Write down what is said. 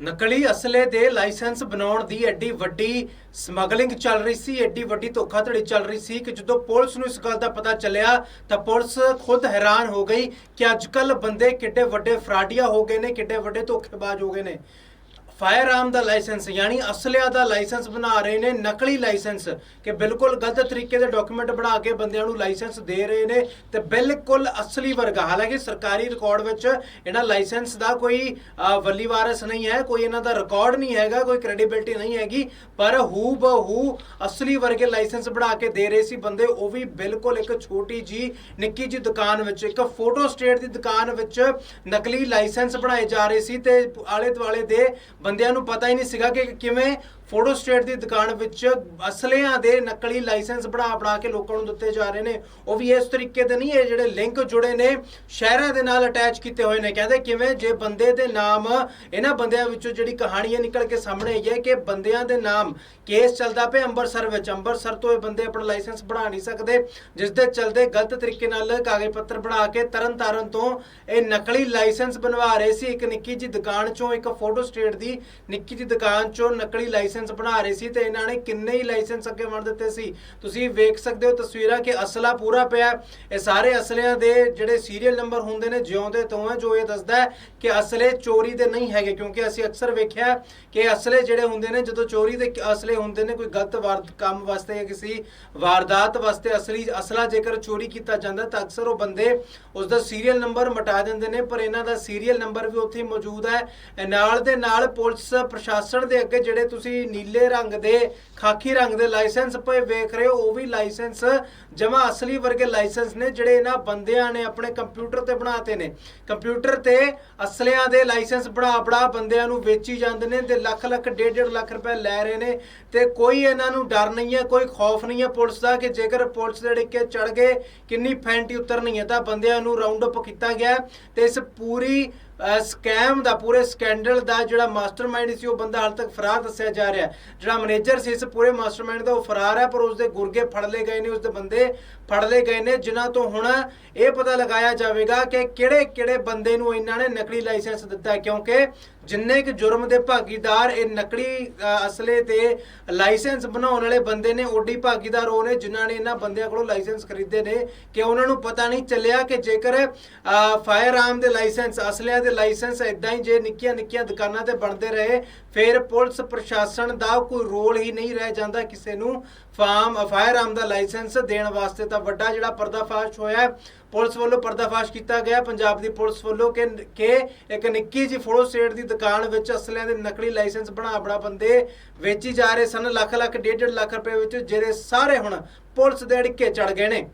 ਨਕਲੀ ਅਸਲੇ ਦੇ ਲਾਇਸੈਂਸ ਬਣਾਉਣ ਦੀ ਐਡੀ ਵੱਡੀ ਸਮਗਲਿੰਗ ਚੱਲ ਰਹੀ ਸੀ, ਐਡੀ ਵੱਡੀ ਧੋਖਾਧੜੀ ਚੱਲ ਰਹੀ ਸੀ ਕਿ ਜਦੋਂ ਪੁਲਿਸ ਨੂੰ ਇਸ ਗੱਲ ਦਾ ਪਤਾ ਚੱਲਿਆ ਤਾਂ ਪੁਲਿਸ ਖੁਦ ਹੈਰਾਨ ਹੋ ਗਈ ਕਿ ਅੱਜਕੱਲ ਬੰਦੇ ਕਿੱਡੇ ਵੱਡੇ ਫਰਾਡੀਆ ਹੋ ਗਏ ਨੇ, ਕਿੱਡੇ ਵੱਡੇ ਧੋਖੇਬਾਜ਼ ਹੋ ਗਏ ਨੇ। ਫਾਇਰ ਆਰਮ ਦਾ ਲਾਇਸੈਂਸ ਯਾਨੀ ਅਸਲਿਆਂ ਦਾ ਲਾਇਸੈਂਸ ਬਣਾ ਰਹੇ ਨੇ ਨਕਲੀ ਲਾਇਸੈਂਸ ਕਿ ਬਿਲਕੁਲ ਗਲਤ ਤਰੀਕੇ ਦੇ ਡਾਕੂਮੈਂਟ ਬਣਾ ਕੇ ਬੰਦਿਆਂ ਨੂੰ ਲਾਇਸੈਂਸ ਦੇ ਰਹੇ ਨੇ ਤੇ ਬਿਲਕੁਲ ਅਸਲੀ ਵਰਗਾ। ਹਾਲਾਂਕਿ ਸਰਕਾਰੀ ਰਿਕਾਰਡ ਵਿੱਚ ਇਹਨਾਂ ਲਾਇਸੈਂਸ ਦਾ ਕੋਈ ਅ, ਵੱਲੀ ਵਾਰਸ ਨਹੀਂ ਹੈ ਕੋਈ ਇਹਨਾਂ ਦਾ ਰਿਕਾਰਡ ਨਹੀਂ ਹੈਗਾ ਕੋਈ ਕ੍ਰੈਡੀਬਿਲਟੀ ਨਹੀਂ ਹੈਗੀ ਪਰ ਹੂ ਬਹੂ ਅਸਲੀ ਵਰਗੇ ਲਾਇਸੈਂਸ ਬਣਾ ਕੇ ਦੇ ਰਹੇ ਸੀ ਬੰਦੇ। ਉਹ ਵੀ ਬਿਲਕੁਲ ਇੱਕ ਛੋਟੀ ਜੀ ਨਿੱਕੀ ਜੀ ਦੁਕਾਨ ਵਿੱਚ ਇੱਕ ਫੋਟੋ ਸਟੇਟ ਦੀ ਦੁਕਾਨ ਵਿੱਚ ਨਕਲੀ ਲਾਇਸੈਂਸ ਬਣਾਏ ਜਾ ਰਹੇ ਸੀ ਤੇ ਆਲੇ ਦੁਆਲੇ ਦੇ ਬੰਦਿਆਂ ਨੂੰ ਪਤਾ ਹੀ ਨਹੀਂ ਸੀਗਾ ਕਿ ਕਿਵੇਂ ਫੋਟੋ ਸਟੇਟ ਦੀ ਦੁਕਾਨ ਵਿੱਚ ਅਸਲਿਆਂ ਦੇ ਨਕਲੀ ਲਾਇਸੈਂਸ ਬਣਾ ਬਣਾ ਕੇ ਲੋਕਾਂ ਨੂੰ ਦਿੱਤੇ ਜਾ ਰਹੇ ਨੇ। ਉਹ ਵੀ ਇਸ ਤਰੀਕੇ ਦੇ ਨਹੀਂ, ਇਹ ਜਿਹੜੇ ਲਿੰਕ ਜੁੜੇ ਨੇ, ਸ਼ਹਿਰਾਂ ਦੇ ਨਾਲ ਅਟੈਚ ਕੀਤੇ ਹੋਏ ਨੇ। ਕਹਿੰਦੇ ਕਿਵੇਂ ਜੇ ਬੰਦੇ ਦੇ ਨਾਮ, ਇਹਨਾਂ ਬੰਦਿਆਂ ਵਿੱਚੋਂ ਜਿਹੜੀ ਕਹਾਣੀ ਹੈ ਨਿਕਲ ਕੇ ਸਾਹਮਣੇ ਆਈ ਹੈ ਕਿ ਬੰਦਿਆਂ ਦੇ ਨਾਮ ਕੇਸ ਚੱਲਦਾ ਪਿਆ ਅੰਮ੍ਰਿਤਸਰ ਵਿੱਚ। ਅੰਮ੍ਰਿਤਸਰ ਤੋਂ ਇਹ ਬੰਦੇ ਆਪਣਾ ਲਾਇਸੈਂਸ ਬਣਾ ਨਹੀਂ ਸਕਦੇ, ਜਿਸ ਦੇ ਚਲਦੇ ਗਲਤ ਤਰੀਕੇ ਨਾਲ ਕਾਗਜ਼ ਪੱਤਰ ਬਣਾ ਕੇ ਤਰਨ ਤਾਰਨ ਤੋਂ ਇਹ ਨਕਲੀ ਲਾਇਸੈਂਸ ਬਣਵਾ ਰਹੇ ਸੀ। ਇੱਕ ਨਿੱਕੀ ਜੀ ਦੁਕਾਨ ਚੋਂ ਇੱਕ ਫੋਟੋ ਸਟੇਟ ਦੀ ਨਿੱਕੀ ਜੀ ਦੁਕਾਨ ਚੋਂ ਨਕਲੀ ਲਾਇਸੈਂਸ ਬਣਾ ਰਹੇ ਸੀ ਤੇ ਇਹਨਾਂ ਨੇ ਕਿੰਨੇ ਹੀ ਲਾਇਸੈਂਸ ਅੱਗੇ ਵੰਡ ਦਿੱਤੇ ਸੀ। ਤੁਸੀਂ ਵੇਖ ਸਕਦੇ ਹੋ ਤਸਵੀਰਾਂ ਕਿ ਅਸਲਾ ਪੂਰਾ ਪਿਆ ਇਹ ਸਾਰੇ ਅਸਲਿਆਂ ਦੇ ਜਿਹੜੇ ਸੀਰੀਅਲ ਨੰਬਰ ਹੁੰਦੇ ਨੇ ਜਿਉਂਦੇ ਤੋਂ ਹੈ, ਜੋ ਇਹ ਦੱਸਦਾ ਹੈ ਕਿ ਅਸਲੇ ਚੋਰੀ ਦੇ ਨਹੀਂ ਹੈਗੇ, ਕਿਉਂਕਿ ਅਸੀਂ ਅਕਸਰ ਵੇਖਿਆ ਕਿ ਅਸਲੇ ਜਿਹੜੇ ਹੁੰਦੇ ਨੇ, ਜਦੋਂ ਚੋਰੀ ਦੇ ਅਸਲੇ ਹੁੰਦੇ ਨੇ, ਕੋਈ ਗਲਤ ਵਾਰ ਕੰਮ ਵਾਸਤੇ ਜਾਂ ਕਿਸੇ ਵਾਰਦਾਤ ਵਾਸਤੇ ਅਸਲੀ ਅਸਲਾ ਜੇਕਰ ਚੋਰੀ ਕੀਤਾ ਜਾਂਦਾ ਤਾਂ ਅਕਸਰ ਉਹ ਬੰਦੇ ਉਸ ਦਾ ਸੀਰੀਅਲ ਨੰਬਰ ਮਿਟਾ ਦਿੰਦੇ ਨੇ, ਪਰ ਇਹਨਾਂ ਦਾ ਸੀਰੀਅਲ ਨੰਬਰ ਵੀ ਉੱਥੇ ਮੌਜੂਦ ਹੈ। ਨਾਲ ਦੇ ਨਾਲ ਪੁਲਿਸ ਪ੍ਰਸ਼ਾਸਨ ਦੇ ਅੱਗੇ ਜਿਹੜੇ ਤੁਸੀਂ ਨੀਲੇ ਰੰਗ ਦੇ, ਖਾਕੀ ਰੰਗ ਦੇ ਲਾਇਸੈਂਸ ਪਏ ਵੇਖ ਰਹੇ ਹੋ, ਉਹ ਵੀ ਲਾਇਸੈਂਸ ਜਮਾ ਅਸਲੀ ਵਰਗੇ ਲਾਇਸੈਂਸ ਨੇ, ਜਿਹੜੇ ਇਹਨਾਂ ਬੰਦਿਆਂ ਨੇ ਆਪਣੇ ਕੰਪਿਊਟਰ ਤੇ ਬਣਾਤੇ ਨੇ। ਕੰਪਿਊਟਰ ਤੇ ਅਸਲਿਆਂ ਦੇ ਲਾਇਸੈਂਸ ਬਣਾ ਬਣਾ ਬੰਦਿਆਂ ਨੂੰ ਵੇਚੀ ਜਾਂਦੇ ਨੇ ਤੇ ਲੱਖ ਲੱਖ, ਡੇਢ ਡੇਢ ਲੱਖ ਰੁਪਏ ਲੈ ਰਹੇ ਨੇ ਤੇ ਕੋਈ ਇਹਨਾਂ ਨੂੰ ਡਰ ਨਹੀਂ ਹੈ, ਕੋਈ ਖੌਫ ਨਹੀਂ ਹੈ ਪੁਲਿਸ ਦਾ ਕਿ ਜੇਕਰ ਪੁਲਿਸ ਦੇ ਡਿੱਕੇ ਚੜ ਗਏ, ਕਿੰਨੀ ਫੈਂਟੀ ਉਤਰਨੀ ਹੈ ਤਾਂ ਬੰਦਿਆਂ ਨੂੰ ਰਾਉਂਡ ਅਪ ਕੀਤਾ ਗਿਆ ਹੈ ਤੇ ਇਸ ਪੂਰੀ ਸਕੈਮ ਦਾ, ਪੂਰੇ ਸਕੈਂਡਲ ਦਾ ਜਿਹੜਾ ਮਾਸਟਰਮਾਈਂਡ ਸੀ, ਉਹ ਬੰਦਾ ਹਾਲ ਤੱਕ ਫਰਾਰ ਦੱਸਿਆ ਜਾ ਰਿਹਾ ਜਿਹੜਾ ਮੈਨੇਜਰ ਸੀ, ਇਸ ਪੂਰੇ ਮਾਸਟਰਮਾਈਂਡ ਦਾ ਉਹ ਫਰਾਰ ਹੈ, ਪਰ ਉਸ ਦੇ ਗੁਰਗੇ ਫੜ ਲਏ ਗਏ ਨੇ ਉਸ ਦੇ ਬੰਦੇ ਫੜ ਲਏ ਗਏ ਨੇ, ਜਿਨ੍ਹਾਂ ਤੋਂ ਹੁਣ ਇਹ ਪਤਾ ਲਗਾਇਆ ਜਾਵੇਗਾ ਕਿ ਕਿਹੜੇ ਕਿਹੜੇ ਬੰਦੇ ਨੂੰ ਇਹਨਾਂ ਨੇ ਨਕਲੀ ਲਾਇਸੈਂਸ ਦਿੱਤਾ ਕਿਉਂਕਿ ਜਿੰਨੇ ਕਿ ਜੁਰਮ ਦੇ ਭਾਗੀਦਾਰ ਇਹ ਨਕਲੀ ਅਸਲੇ ਤੇ ਲਾਇਸੈਂਸ ਬਣਾਉਣ ਵਾਲੇ ਬੰਦੇ ਨੇ, ਓਡੀ ਭਾਗੀਦਾਰ ਉਹ ਨੇ, ਜਿਨ੍ਹਾਂ ਨੇ ਇਹਨਾਂ ਬੰਦਿਆਂ ਕੋਲੋਂ ਲਾਇਸੈਂਸ ਖਰੀਦੇ ਨੇ, ਕਿ ਉਹਨਾਂ ਨੂੰ ਪਤਾ ਨਹੀਂ ਚੱਲਿਆ ਕਿ ਜੇਕਰ ਫਾਇਰ ਆਰਮ ਦੇ ਲਾਇਸੈਂਸ, ਅਸਲਿਆਂ ਦੇ ਲਾਇਸੈਂਸ ਇਦਾਂ ਹੀ ਜੇ ਨਿੱਕੀਆਂ ਨਿੱਕੀਆਂ ਦੁਕਾਨਾਂ ਤੇ ਬਣਦੇ ਰਹੇ, ਫਿਰ ਪੁਲਿਸ ਪ੍ਰਸ਼ਾਸਨ ਦਾ ਕੋਈ ਰੋਲ ਹੀ ਨਹੀਂ ਰਹਿ ਜਾਂਦਾ ਕਿਸੇ ਨੂੰ ਫਾਰਮ, ਫਾਇਰ ਆਰਮ ਦਾ ਲਾਇਸੈਂਸ ਦੇਣ ਵਾਸਤੇ। ਤਾਂ ਵੱਡਾ ਜਿਹੜਾ ਪਰਦਾਫਾਸ਼ ਹੋਇਆ ਪੁਲਿਸ ਵੱਲੋਂ ਪਰਦਾਫਾਸ਼ ਕੀਤਾ ਗਿਆ। ਪੰਜਾਬ ਦੀ ਪੁਲਿਸ ਵੱਲੋਂ ਕਿ ਕਿ ਇੱਕ ਨਿੱਕੀ ਜਿਹੀ ਫੋਟੋ ਸਟੇਟ ਦੀ ਦੁਕਾਨ ਵਿੱਚ ਅਸਲਿਆਂ ਦੇ ਨਕਲੀ ਲਾਇਸੈਂਸ ਬਣਾ ਬਣਾ ਬੰਦੇ ਵੇਚੀ ਜਾ ਰਹੇ ਸਨ। ਲੱਖ ਲੱਖ, ਡੇਢ ਡੇਢ ਲੱਖ ਰੁਪਏ ਵਿੱਚ, ਜਿਹੜੇ ਸਾਰੇ ਹੁਣ ਪੁਲਿਸ ਦੇ ਅੜਿੱਕੇ ਚੜ ਗਏ ਨੇ।